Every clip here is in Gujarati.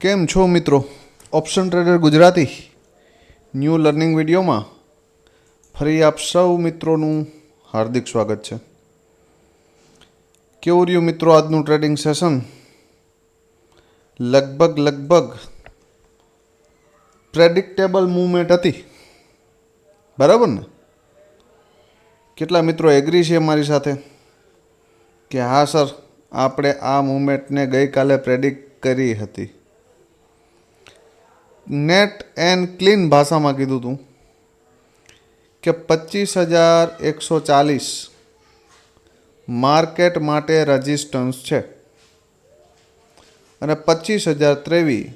કેમ છો મિત્રો? Option trader Gujarati. New learning વિડીયોમાં ફરી આપ સૌ મિત્રોનું હાર્દિક સ્વાગત છે. કેવું રહ્યું મિત્રો આજનું ટ્રેડિંગ સેશન લગભગ લગભગ પ્રેડિક્ટેબલ મૂવમેન્ટ હતી. બરાબર ને? કેટલા મિત્રો એગ્રી છે મારી સાથે? કે હા સર આપણે આ મૂવમેન્ટને ગઈકાલે પ્રેડિક્ટ કરી હતી. નેટ એન્ડ ક્લીન ભાષામાં કીધું હતું કે પચીસ હજાર એકસો ચાલીસ માર્કેટ માટે રજિસ્ટન્સ છે. અને પચીસ હજાર ત્રેવીસ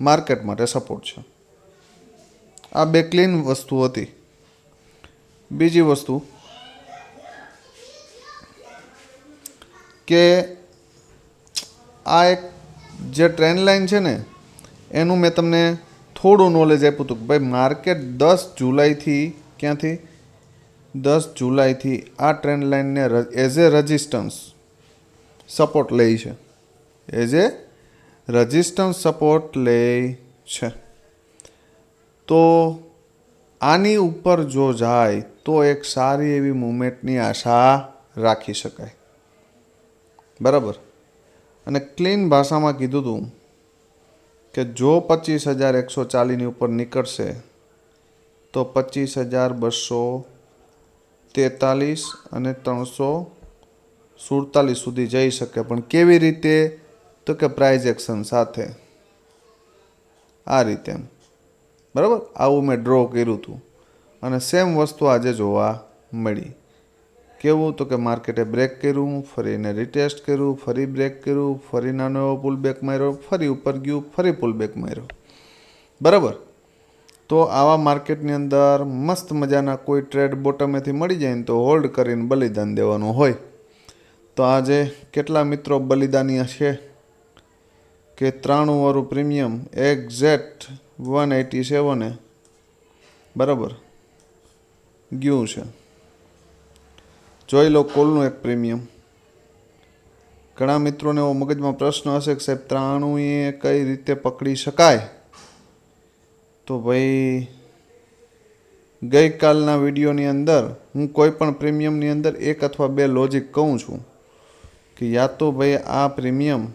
માર્કેટ માટે સપોર્ટ છે. આ બે ક્લીન વસ્તુ હતી. બીજી વસ્તુ કે આ એક જે ટ્રેન લાઈન છે ને એનું મેં તમને થોડું નોલેજ આપ્યું હતું ભાઈ માર્કેટ દસ જુલાઈથી ક્યાંથી? દસ જુલાઈથી આ ટ્રેન્ડ લાઇનને એઝ એ રજિસ્ટન્સ સપોર્ટ લે છે. એઝ એ રજિસ્ટન્સ સપોર્ટ લે છે. તો આની ઉપર જો જાય તો એક સારી એવી મુમેન્ટની આશા રાખી શકાય. બરાબર? અને ક્લીન ભાષામાં કીધું હતું કે જો પચીસ હજાર એકસો ચાલીસની ઉપર નીકળશે, તો પચીસ હજાર બસો તેતાલીસ અને ત્રણસો સુડતાલીસ સુધી જઈ શકે. પણ કેવી રીતે? તો કે પ્રાઇઝ એક્શન સાથે. આ રીતે બરાબર? આવું મેં ડ્રો કર્યું હતું. અને સેમ વસ્તુ આજે જોવા મળી. કેવું? તો કે માર્કેટે બ્રેક કર્યું ફરીને રિટેસ્ટ કર્યું, ફરી બ્રેક કર્યું, ફરી નાનો એવો પુલ બેક માર્યો, ફરી ઉપર ગયું, ફરી પુલ બેક માર્યો. બરાબર? તો આવા માર્કેટની અંદર મસ્ત મજાના કોઈ ટ્રેડ બોટમેથી મળી જાય ને તો હોલ્ડ કરીને બલિદાન દેવાનું હોય. તો આજે કેટલા મિત્રો બલિદાની છે કે ત્રાણુંવાળું પ્રીમિયમ એક્ઝેક્ટ વન એટી સેવને બરાબર? ગયું છે. જોઈ લો કોલનું એક પ્રીમિયમ. ઘણા મિત્રોને એવો મગજમાં પ્રશ્ન હશે કે સાહેબ, ત્રાણું એ કઈ રીતે પકડી શકાય? તો ભાઈ, ગઈકાલના વિડીયોની અંદર હું કોઈ પણ પ્રીમિયમની અંદર એક અથવા બે લોજિક કહું છું કે યા તો ભાઈ આ પ્રીમિયમ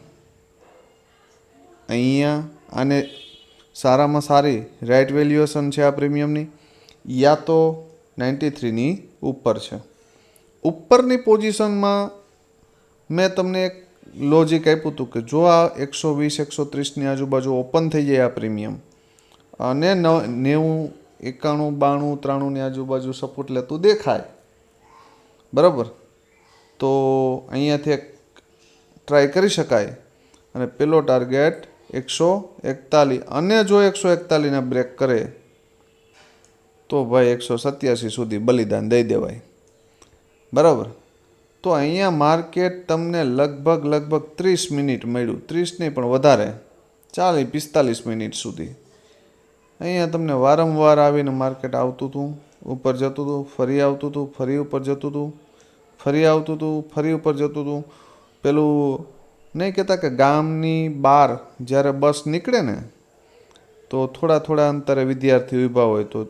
અહીંયા આને સારામાં સારી રાઇટ વેલ્યુએશન છે આ પ્રીમિયમની, યા તો નાઇન્ટી થ્રીની ઉપર છે. ઉપરની પોઝિશનમાં મેં તમને એક લોજિક આપ્યું હતું કે જો આ એકસો વીસ, એકસો ત્રીસની આજુબાજુ ઓપન થઈ જાય આ પ્રીમિયમ અને નેવું, એકાણું, બાણું, ત્રાણુંની આજુબાજુ સપોર્ટ લેતું દેખાય, બરાબર? તો અહીંયાથી એક ટ્રાય કરી શકાય. અને પેલો ટાર્ગેટ એકસો એકતાલીસ, અને જો એકસો એકતાલીસને બ્રેક કરે, તો ભાઈ એકસો સત્યાસી સુધી બલિદાન દઈ દેવાય. બરાબર? તો અહીંયા માર્કેટ તમને લગભગ લગભગ ત્રીસ મિનિટ મળ્યું. ત્રીસ નહીં, પણ વધારે. ચાલીસ પિસ્તાલીસ મિનિટ સુધી. અહીંયા તમને વારંવાર આવીને માર્કેટ આવતું હતું. ઉપર જતું હતું, ફરી આવતું હતું, ફરી ઉપર જતું હતું, ફરી આવતું હતું, ફરી ઉપર જતું હતું. પેલું નહીં કહેતા કે ગામની બહાર જ્યારે બસ નીકળે ને, તો થોડા થોડા અંતરે વિદ્યાર્થી ઊભા હોય તો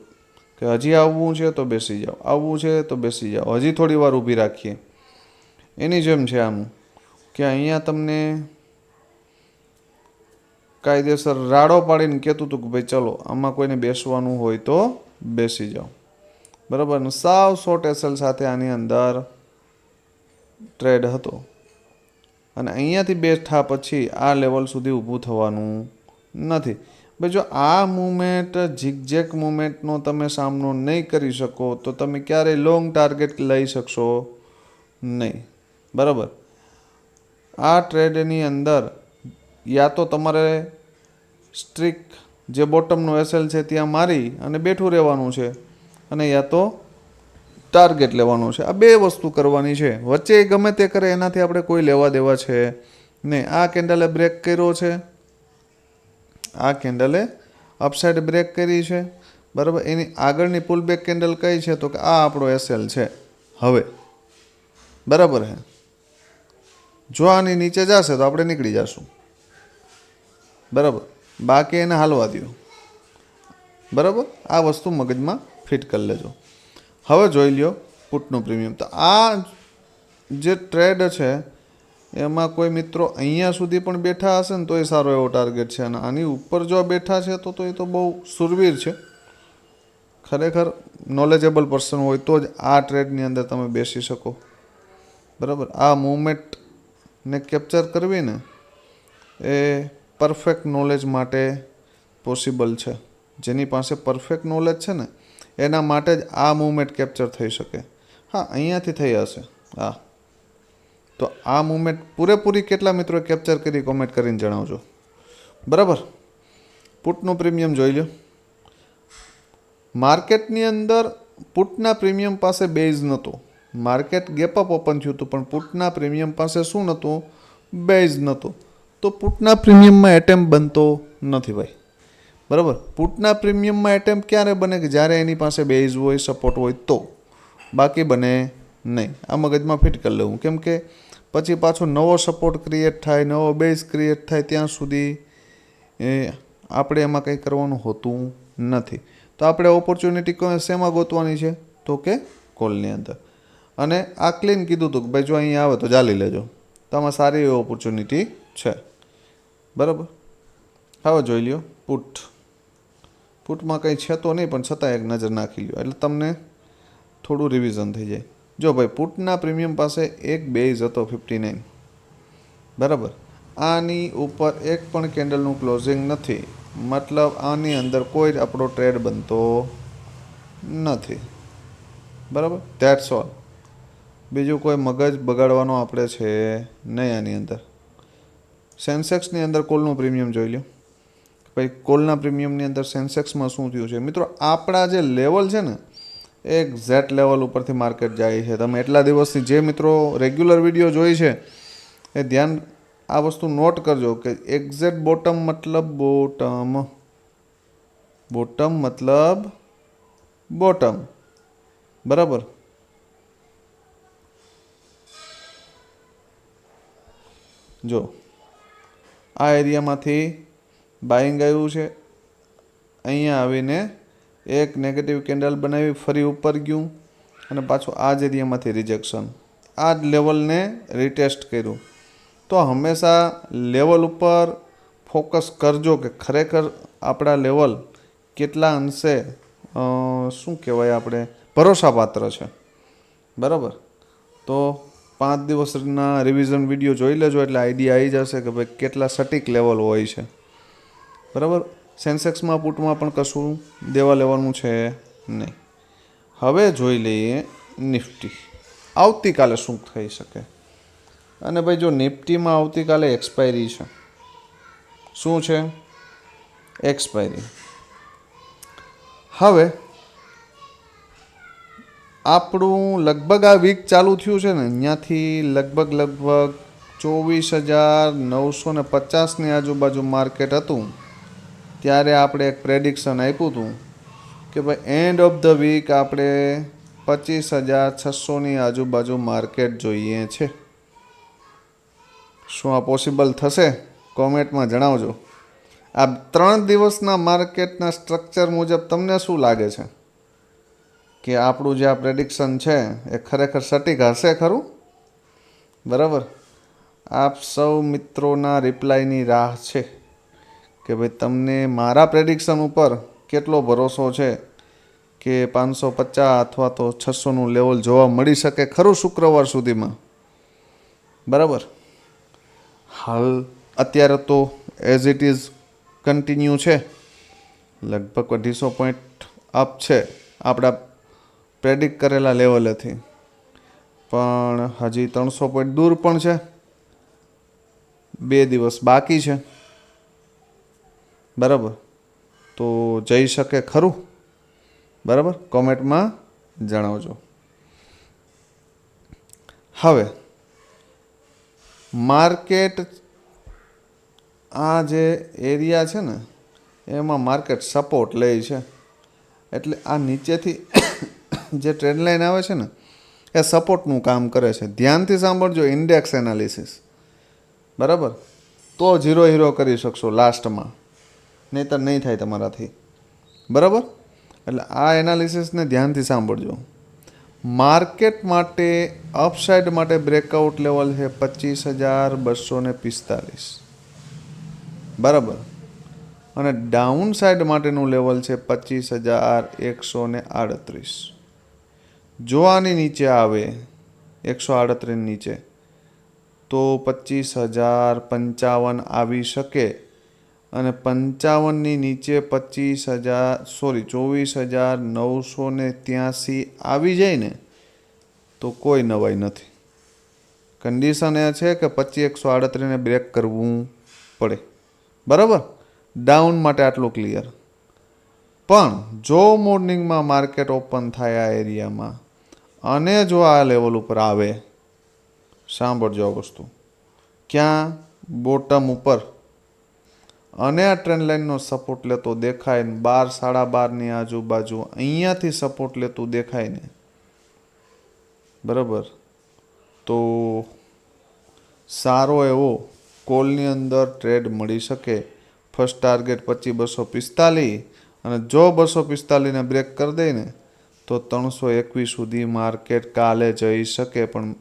કે હજી આવવું છે તો બેસી જાઓ, આવવું છે તો બેસી જાઓ, હજી થોડી વાર ઊભી રાખીએ. એની જેમ છે આમ કે અહીંયા તમને કાયદેસર રાડો પાડીને કહેતું હતું કે ભાઈ ચલો, આમાં કોઈને બેસવાનું હોય તો બેસી જાઓ. બરાબર? ને સાવ સો એસએલ સાથે આની અંદર ટ્રેડ હતો. અને અહીંયાથી બેઠા પછી આ લેવલ સુધી ઊભું થવાનું નથી. ભાઈ, જો આ મુમેન્ટ ઝીકઝેક મુમેન્ટનો તમે સામનો નહીં કરી શકો, તો તમે ક્યારેય લોંગ ટાર્ગેટ લઈ શકશો નહીં. બરાબર? આ ટ્રેડની અંદર યા તો તમારે સ્ટ્રીક જે બોટમનું એસેલ છે ત્યાં મારી અને બેઠું રહેવાનું છે અને યા તો ટાર્ગેટ લેવાનું છે. આ બે વસ્તુ કરવાની છે. વચ્ચે ગમે તે કરે, એનાથી આપણે કોઈ લેવા દેવા છે નહીં. આ કેન્ડલે બ્રેક કર્યો છે. આ કેન્ડલે અપસાઇડ બ્રેક કરી છે. બરાબર? એની આગળની પુલ બેક કેન્ડલ કઈ છે? તો કે આ આપણો એસએલ છે. હવે. બરાબર હે? જો આની નીચે જશે તો આપણે નીકળી જશું. બરાબર? બાકી એને હાલવા દો બરાબર? આ વસ્તુ મગજમાં ફિટ કરી લેજો. હવે જોઈ લ્યો પુટનું પ્રીમિયમ તો આ જે ટ્રેડ છે એમાં કોઈ મિત્રો અહીંયા સુધી પણ બેઠા હશે ને તો એ સારો એવો ટાર્ગેટ છે. અને આની ઉપર જો બેઠા છે તો તો એ તો બહુ સુરવીર છે. ખરેખર નોલેજેબલ પર્સન હોય તો જ આ ટ્રેડની અંદર તમે બેસી શકો. બરાબર? આ મુવમેન્ટને કેપ્ચર કરવી ને એ પરફેક્ટ નોલેજ માટે પોસિબલ છે. જેની પાસે પરફેક્ટ નોલેજ છે ને, એના માટે જ આ મુવમેન્ટ કેપ્ચર થઈ શકે. હા, અહીંયાથી થઈ હશે. હા. તો આ મુમેન્ટ પૂરેપૂરી કેટલા મિત્રો કેપ્ચર કરી કોમેન્ટ કરીને જણાવજો. બરાબર? પુટનું પ્રીમિયમ જોઈ લો માર્કેટની અંદર પુટના પ્રીમિયમ પાસે બેઝ નહોતો. માર્કેટ ગેપ અપ ઓપન થયું હતું, પણ પુટના પ્રીમિયમ પાસે શું નહોતું? બેઝ નહોતું. તો પુટના પ્રીમિયમમાં એટેમ્પ બનતો નથી ભાઈ. બરાબર? પુટના પ્રીમિયમમાં એટેમ્પ ક્યારે બને કે જ્યારે એની પાસે બેઝ હોય, સપોર્ટ હોય તો? બાકી બને નહીં. આ મગજમાં ફિટ કરી લેવું. કેમ કે પછી પાછો નવો સપોર્ટ ક્રિએટ થાય, નવો બેઝ ક્રિએટ થાય ત્યાં સુધી, એ આપણે એમાં કંઈ કરવાનું હોતું નથી. તો આપણે ઓપોર્ચ્યુનિટી શેમાં ગોતવાની છે? તો કે કોલની અંદર. અને આ ક્લીન કીધું હતું કે ભાઈ જો અહીંયા આવે તો ચાલી લેજો. તો આમાં સારી એવી ઓપોર્ચ્યુનિટી છે. બરાબર? હવે જોઈ લ્યો પુટ પુટમાં કંઈ છે તો નહીં, પણ છતાં એક નજર નાખી લ્યો. એટલે તમને થોડું રિવિઝન થઈ જાય. જો ભાઈ, પુટના પ્રીમિયમ પાસે એક બેઝ હતો ફિફ્ટી નાઇન બરાબર? આની ઉપર એક પણ કેન્ડલનું ક્લોઝિંગ નથી. મતલબ આની અંદર કોઈ જ આપણો ટ્રેડ બનતો નથી. બરાબર? ધેટ્સ ઓલ બીજું કોઈ મગજ બગાડવાનો આપણે છે નહીં આની અંદર. સેન્સેક્સની અંદર કોલનું પ્રીમિયમ જોઈ લો ભાઈ, કોલના પ્રીમિયમની અંદર સેન્સેક્સમાં શું થયું છે? મિત્રો, આપણા જે લેવલ છે ને એક્ઝેક્ટ લેવલ ઉપરથી માર્કેટ જાય છે. તમે એટલા દિવસથી જે મિત્રો રેગ્યુલર વીડિયો જોઈ છે, એ ધ્યાન આ વસ્તુ નોટ કરજો કે એક્ઝેક્ટ બોટમ મતલબ બોટમ બોટમ મતલબ બોટમ બરાબર? જો, આ એરિયામાંથી બાઇંગ આવ્યું છે. અહીંયા આવીને એક નેગેટિવ કેન્ડલ બનાવી, ફરી ઉપર ગયું અને પાછું આ જ એરિયામાંથી રિજેક્શન આ જ લેવલને રિટેસ્ટ કર્યું. તો હંમેશા લેવલ ઉપર ફોકસ કરજો કે ખરેખર આપણા લેવલ કેટલા અંશે શું કહેવાય આપણે, ભરોસાપાત્ર છે. બરાબર? તો પાંચ દિવસના રિવિઝન વીડિયો જોઈ લેજો એટલે આઈડિયા આવી જશે કે ભાઈ કેટલા સટીક લેવલ હોય છે. બરાબર? સેન્સેક્સમાં, પુટમાં પણ કશું દેવા લેવાનું છે નહીં. હવે જોઈ લઈએ નિફ્ટી. આવતીકાલે શું થઈ શકે? અને ભાઈ, જો નિફ્ટીમાં આવતીકાલે એક્સપાયરી છે, શું છે? એક્સપાયરી. હવે આપણું લગભગ આ વીક ચાલુ થયું છે ને ત્યાંથી લગભગ લગભગ ચોવીસ હજાર નવસો ને પચાસની આજુબાજુ માર્કેટ હતું. ત્યારે આપણે એક પ્રેડિક્શન આપ્યું હતું કે ભાઈ એન્ડ ઓફ ધ વીક આપણે પચીસ હજાર છસોની આજુબાજુ માર્કેટ જોઈએ છે. શું આ પોસિબલ થશે? કોમેન્ટમાં જણાવજો. આ ત્રણ દિવસના માર્કેટના સ્ટ્રક્ચર મુજબ તમને શું લાગે છે? કે આપણું જે આ પ્રેડિક્શન છે, એ ખરેખર સટીક હશે ખરું? બરાબર? આપ સૌ મિત્રોના રિપ્લાયની રાહ છે. કે ભાઈ તમને મારા પ્રેડિક્શન ઉપર કેટલો ભરોસો છે કે પાંચસો પચાસ અથવા તો છસોનું લેવલ જોવા મળી શકે ખરું શુક્રવાર સુધીમાં? બરાબર? હાલ અત્યારે તો એઝ ઇટ ઇઝ કન્ટિન્યુ છે. લગભગ અઢીસો પોઈન્ટ અપ છે આપણા પ્રેડિક્ટ કરેલા લેવલેથી પણ હજી ત્રણસો પોઈન્ટ દૂર પણ છે. બે દિવસ બાકી છે. બરાબર? તો જઈ શકે ખરું? બરાબર? કોમેન્ટમાં જણાવજો. હવે, માર્કેટ આ જે એરિયા છે ને, એમાં માર્કેટ સપોર્ટ લે છે. એટલે આ નીચેથી જે ટ્રેન્ડ લાઈન આવે છે ને, એ સપોર્ટનું કામ કરે છે. ધ્યાનથી સાંભળજો ઇન્ડેક્સ એનાલિસિસ બરાબર? તો ઝીરો હીરો કરી શકશો લાસ્ટમાં નહીંતર નહીં થાય તમારાથી. બરાબર? એટલે આ એનાલિસિસને ધ્યાનથી સાંભળજો. માર્કેટ માટે અપસાઇડ માટે બ્રેકઆઉટ લેવલ છે પચીસ હજાર બસો ને પિસ્તાલીસ. બરાબર? અને ડાઉન સાઇડ માટેનું લેવલ છે પચીસ હજાર એકસો ને આડત્રીસ. જો આની નીચે આવે, એકસો આડત્રીસ નીચે, તો પચીસ હજાર પંચાવન આવી શકે. અને પંચાવનની નીચે પચીસ હજાર સોરી ચોવીસ હજાર નવસો ને ત્યાંસી આવી જાય ને તો કોઈ નવાઈ નથી. કન્ડિશન એ છે કે પચીસ એકસો આડત્રીસને બ્રેક કરવું પડે. બરાબર? ડાઉન માટે આટલું ક્લિયર પણ જો મોર્નિંગમાં માર્કેટ ઓપન થાય આ એરિયામાં અને જો આ લેવલ ઉપર આવે, સાંભળજો વસ્તુ. ક્યાં? બોટમ ઉપર. અને આ ટ્રેન લાઇનનો સપોર્ટ લેતો દેખાય ને બાર, સાડા બારની આજુબાજુ અહીંયાથી સપોર્ટ લેતું દેખાય ને. બરાબર? તો સારો એવો કોલની અંદર ટ્રેડ મળી શકે. ફર્સ્ટ ટાર્ગેટ પચીસ બસો પિસ્તાલીસ અને જો બસો પિસ્તાલીસને બ્રેક કરી દે ને, તો ત્રણસો એકવીસ સુધી માર્કેટ કાલે જઈ શકે. પણ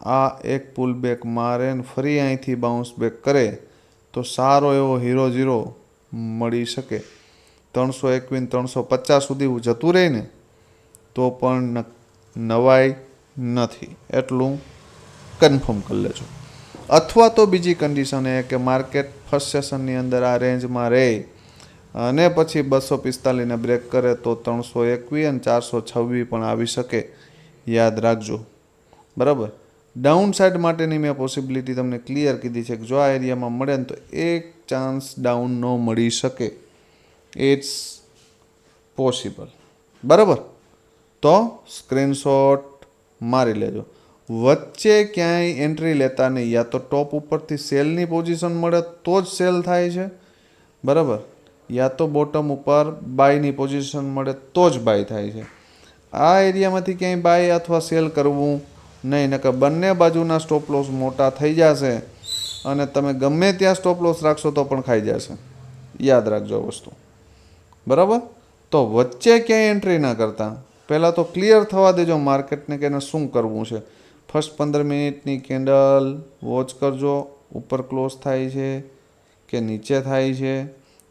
આ એક પુલ બેક મારે ને ફરી અહીંથી બાઉન્સ બેક કરે. તો સારો એવો હીરો ઝીરો મળી શકે. ત્રણસો એકવીસ, ત્રણસો પચાસ સુધી જતું રહે ને, તો પણ નવાઈ નથી. એટલું કન્ફર્મ કરી લેજો. અથવા તો બીજી કન્ડિશન એ કે માર્કેટ ફર્સ્ટ સેશનની અંદર આ રેન્જમાં રહે અને પછી બસો પિસ્તાલીસને બ્રેક કરે તો ત્રણસો એકવીસ અને ચારસો છવ્વીસ પણ આવી શકે. યાદ રાખજો. બરાબર? ડાઉન સાઇડ માટેની મેં પોસિબિલિટી તમને ક્લિયર કીધી છે કે જો આ એરિયામાં મળે ને તો એક ચાન્સ ડાઉન ન મળી શકે. ઇટ્સ પોસિબલ બરાબર? તો સ્ક્રીનશોટ મારી લેજો. વચ્ચે ક્યાંય એન્ટ્રી લેતા નહીં યા તો ટોપ ઉપરથી સેલની પોઝિશન મળે તો જ સેલ થાય છે. બરાબર? યા તો બોટમ ઉપર બાયની પોઝિશન મળે તો જ બાય થાય છે. આ એરિયામાંથી ક્યાંય બાય અથવા સેલ કરવું નહીં, નકર બંને બાજુના સ્ટોપ લોસ મોટા થઈ જશે અને તમે ગમે ત્યાં સ્ટોપ લોસ રાખશો તો પણ ખાઈ જશે. યાદ રાખજો વસ્તુ. બરાબર? તો વચ્ચે ક્યાંય એન્ટ્રી ના કરતા. પહેલાં તો ક્લિયર થવા દેજો માર્કેટને કે એને શું કરવું છે. ફર્સ્ટ પંદર મિનિટની કેન્ડલ વોચ કરજો. ઉપર ક્લોઝ થાય છે કે નીચે થાય છે.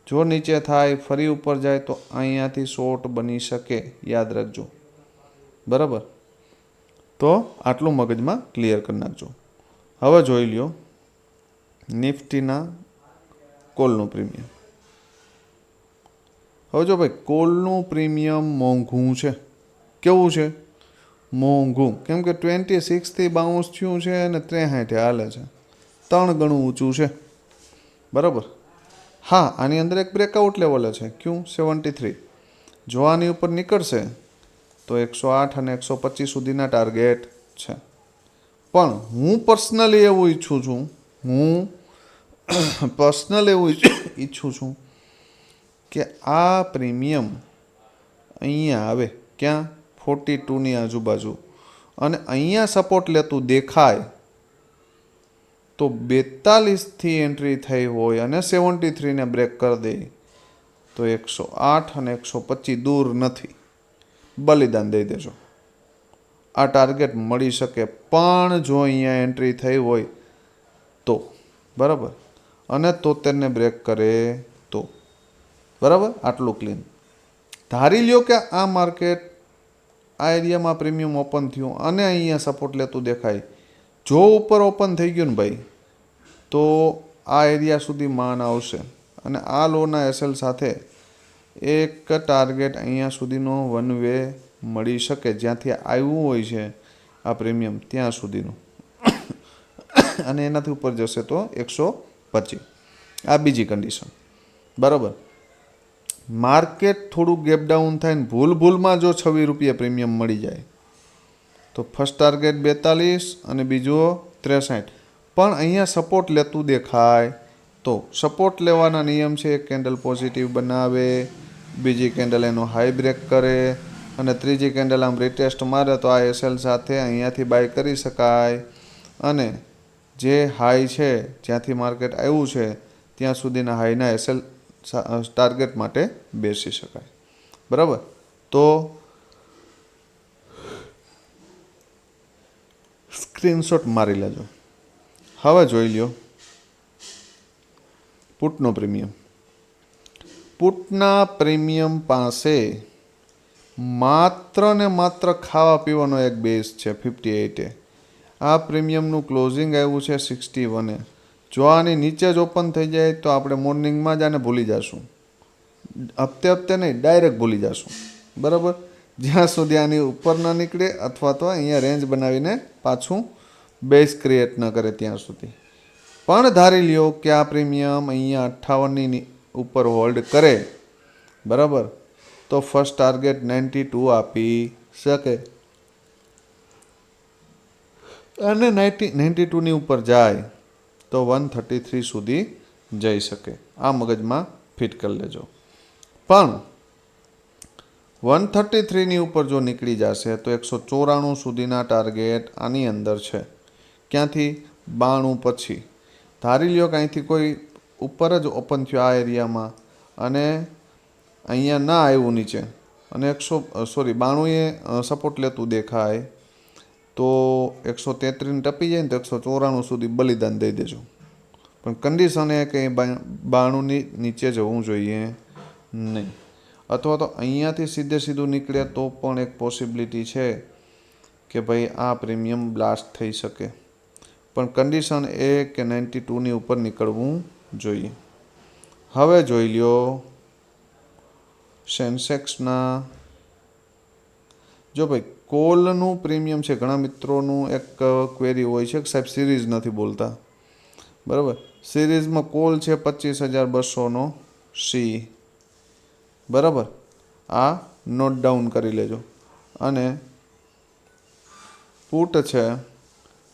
જો નીચે થાય, ફરી ઉપર જાય તો અહીંયાથી શોર્ટ બની શકે. યાદ રાખજો. બરાબર? તો આટલું મગજમાં ક્લિયર કરી નાખજો. હવે જોઈ લ્યો, નિફ્ટીના કોલનું પ્રીમિયમ. હવે જો ભાઈ, કોલનું પ્રીમિયમ મોંઘું છે. કેવું છે? મોંઘું. કેમ કે ટ્વેન્ટી સિક્સથી બાઉન્સ થયું છે અને ત્રેસાઠે હાલે છે. ત્રણ ગણું ઊંચું છે. બરાબર? હા, આની અંદર એક બ્રેકઆઉટ લેવલે છે. ક્યું? સેવન્ટી થ્રી જો આની ઉપર નીકળશે. તો એકસો આઠ અને એકસો પચીસ સુધીના ટાર્ગેટ છે. પણ હું પર્સનલી એવું ઈચ્છું છું, હું પર્સનલ એવું ઈચ્છું છું કે આ પ્રીમિયમ અહીંયા આવે ક્યાં? ફોર્ટી ટુની આજુબાજુ. અને અહીંયા સપોર્ટ લેતું દેખાય તો બેતાલીસથી એન્ટ્રી થઈ હોય અને સેવન્ટી થ્રીને બ્રેક કરી દે તો એકસો આઠ અને એકસો પચીસ દૂર નથી. બલિદાન દઈ દેજો. આ ટાર્ગેટ મળી શકે, પણ જો અહીંયા એન્ટ્રી થઈ હોય તો. બરાબર? અને તોતેરને બ્રેક કરે તો. બરાબર? આટલું ક્લીન ધારી લ્યો કે આ માર્કેટ આ એરિયામાં પ્રીમિયમ ઓપન થયું અને અહીંયા સપોર્ટ લેતું દેખાય. જો ઉપર ઓપન થઈ ગયું ને ભાઈ, તો આ એરિયા સુધી માન આવશે. અને આ લોના એસએલ સાથે એક ટાર્ગેટ અહીંયા સુધીનો વન વે મળી શકે. જ્યાંથી આવ્યું હોય છે આ પ્રીમિયમ ત્યાં સુધીનું. અને એનાથી ઉપર જશે તો એકસો પચીસ. આ બીજી કન્ડિશન બરાબર? માર્કેટ થોડું ગેપ ડાઉન થાય ને ભૂલ ભૂલમાં જો છવ્વીસ રૂપિયા પ્રીમિયમ મળી જાય, તો ફર્સ્ટ ટાર્ગેટ બેતાલીસ અને બીજો ત્રેસઠ. પણ અહીંયા સપોર્ટ લેતું દેખાય તો સપોર્ટ લેવાના નિયમ છે કેન્ડલ પોઝિટિવ બનાવે બીજી કેન્ડલ એનો હાઈ બ્રેક કરે અને ત્રીજી કેન્ડલ આમ રિટેસ્ટ મારે તો આ એસએલ સાથે અહીંયાથી બાય કરી શકાય. અને જે હાઈ છે, જ્યાંથી માર્કેટ આવ્યું છે, ત્યાં સુધીના હાઈના એસએલ ટાર્ગેટ માટે બેસી શકાય. બરાબર? તો સ્ક્રીનશોટ મારી લેજો. હવે જોઈ લ્યો. પુટનો પ્રીમિયમ. પુટના પ્રીમિયમ પાસે માત્ર ને માત્ર ખાવા પીવાનો એક બેઝ છે, ફિફ્ટી એઇટે. આ પ્રીમિયમનું ક્લોઝિંગ આવ્યું છે સિક્સટી વને જો આની નીચે જ ઓપન થઈ જાય તો આપણે મોર્નિંગમાં જ આને ભૂલી જશું. હપ્તે હપ્તે નહીં, ડાયરેક્ટ ભૂલી જશું. બરાબર? જ્યાં સુધી આની ઉપર ન નીકળે અથવા તો અહીંયા રેન્જ બનાવીને પાછું બેઝ ક્રિએટ ન કરે ત્યાં સુધી. પણ ધારી લ્યો કે આ પ્રીમિયમ અહીંયા અઠ્ઠાવનની ઉપર હોલ્ડ કરે, બરાબર? તો ફર્સ્ટ ટાર્ગેટ નાઇન્ટી ટુ આપી શકે. અને નાઇન્ટી નાઇન્ટી ટુની ઉપર જાય, તો વન થર્ટી થ્રી સુધી જઈ શકે. આ મગજમાં ફિટ કરી લેજો. પણ વન થર્ટી થ્રીની ઉપર જો નીકળી જશે, તો એકસો ચોરાણું સુધીના ટાર્ગેટ આની અંદર છે. ક્યાંથી? બાણું પછી. ધારી લ્યો કે અહીંથી કોઈ ઉપર જ ઓપન થયો આ એરિયામાં. અને અહીંયા ના આવ્યું નીચે. અને એકસો સોરી બાણુંએ સપોર્ટ લેતું દેખાય. તો એકસો તેત્રીસ ટપી જાય ને તો એકસો ચોરાણું સુધી બલિદાન દઈ દેજો. પણ કન્ડિશન એ કે બાણુંની નીચે જવું જોઈએ નહીં. અથવા તો અહીંયાથી સીધે સીધું નીકળે તો પણ એક પોસિબિલિટી છે કે ભાઈ આ પ્રીમિયમ બ્લાસ્ટ થઈ શકે. પણ કન્ડિશન એ કે નાઇન્ટી ટુની ઉપર નીકળવું જોઈએ. હવે જોઈ લ્યો. સેન્સેક્સના જો ભાઈ, કોલનું પ્રીમિયમ છે. ઘણા મિત્રોનું એક ક્વેરી હોય છે કે સાહેબ સિરીઝ નથી બોલતા. બરાબર? સિરીઝમાં કોલ છે પચીસ હજાર બસોનો સી. બરાબર? આ નોટ ડાઉન કરી લેજો. અને પુટ છે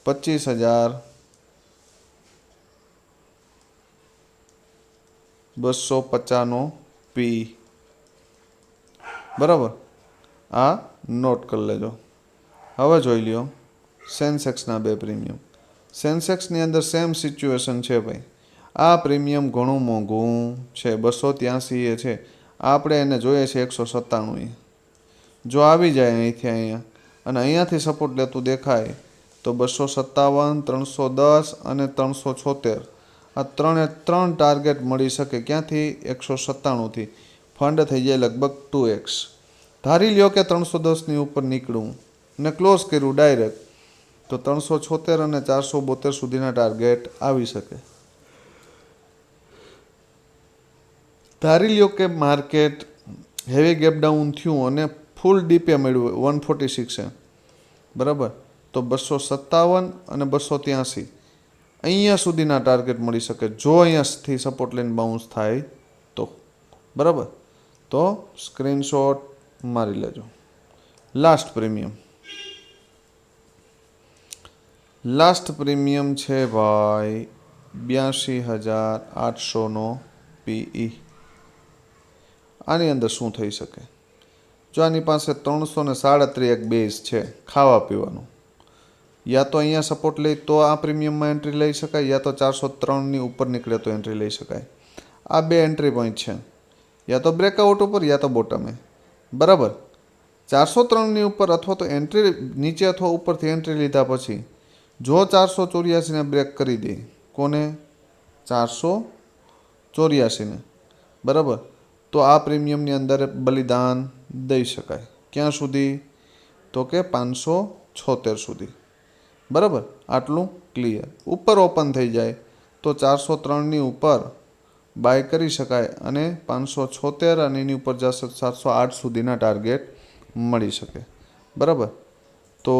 પચીસ હજાર બસો પચાસનો પી બરાબર? આ નોટ કરી લેજો. હવે જોઈ લ્યો. સેન્સેક્સના બે પ્રીમિયમ સેન્સેક્સની અંદર સેમ સિચ્યુએશન છે ભાઈ. આ પ્રીમિયમ ઘણું મોંઘું છે. બસો ત્યાંસી એ છે. આપણે એને જોઈએ છે એકસો સત્તાણું એ જો આવી જાય અહીંથી અહીંયા, અને અહીંયાથી સપોર્ટ લેતું દેખાય, તો બસો સત્તાવન, ત્રણસો દસ અને ત્રણસો છોતેર. આ ત્રણે ત્રણ ટાર્ગેટ મળી શકે ક્યાંથી? એકસો સત્તાણુંથી. ફંડ થઈ જાય લગભગ ટુ એક્સ ધારી લ્યો કે ત્રણસો દસની ઉપર નીકળું. ને ક્લોઝ કર્યું ડાયરેક્ટ. તો ત્રણસો છોતેર અને ચારસો બોતેર સુધીના ટાર્ગેટ આવી શકે. ધારી લ્યો કે માર્કેટ હેવી ગેપ ડાઉન થયું અને ફૂલ ડીપે મળ્યું વન ફોર્ટી સિક્સે બરાબર? તો બસો સત્તાવન અને બસો ત્યાંસી. અહીંયા સુધીના ટાર્ગેટ મળી શકે. જો અહીંયાથી સપોર્ટ લાઈન બાઉન્સ થાય તો. બરાબર? તો સ્ક્રીનશોટ મારી લેજો. લાસ્ટ પ્રીમિયમ લાસ્ટ પ્રીમિયમ છે ભાઈ બ્યાસી હજાર આઠસોનો પીઈ આની અંદર શું થઈ શકે? જો આની પાસે ત્રણસો ને સાડત્રીસ એક બેઝ છે, ખાવા પીવાનું. યા તો અહીંયા સપોર્ટ લે, તો આ પ્રીમિયમમાં એન્ટ્રી લઈ શકાય, યા તો ચારસો ત્રણની ઉપર નીકળે તો એન્ટ્રી લઈ શકાય. આ બે એન્ટ્રી પોઈન્ટ છે. યા તો બ્રેકઆઉટ ઉપર, યા તો બોટમે બરાબર? ચારસો ત્રણની ઉપર અથવા તો એન્ટ્રી નીચે અથવા ઉપરથી એન્ટ્રી લીધા પછી, જો ચારસો ચોર્યાસીને બ્રેક કરી દે, કોને? ચારસો ચોર્યાસીને બરાબર? તો આ પ્રીમિયમની અંદર બલિદાન દઈ શકાય. ક્યાં સુધી? તો કે પાંચસો છોતેર સુધી. બરાબર? આટલું ક્લિયર ઉપર ઓપન થઈ જાય તો ચારસો ત્રણની ઉપર બાય કરી શકાય અને પાંચસો છોતેર અને એની ઉપર જશે સાતસો આઠ સુધીના ટાર્ગેટ મળી શકે. બરાબર? તો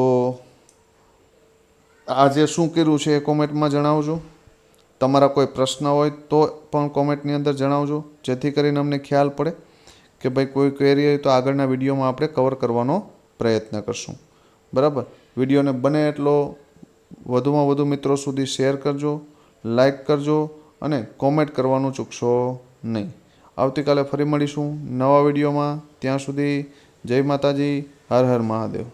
આજે શું કર્યું છે એ કોમેન્ટમાં જણાવજો. તમારા કોઈ પ્રશ્ન હોય તો પણ કોમેન્ટની અંદર જણાવજો, જેથી કરીને અમને ખ્યાલ પડે કે ભાઈ કોઈ ક્વેરી હોય તો આગળના વિડીયોમાં આપણે કવર કરવાનો પ્રયત્ન કરશું. બરાબર? વિડીયોને બને એટલો વધુમાં વધુ મિત્રો સુધી શેર કરજો, લાઈક કરજો અને કોમેન્ટ કરવાનું ચૂકશો નહીં. આવતીકાલે ફરી મળીશું નવા વિડીયોમાં. ત્યાં સુધી જય માતાજી, હર હર મહાદેવ.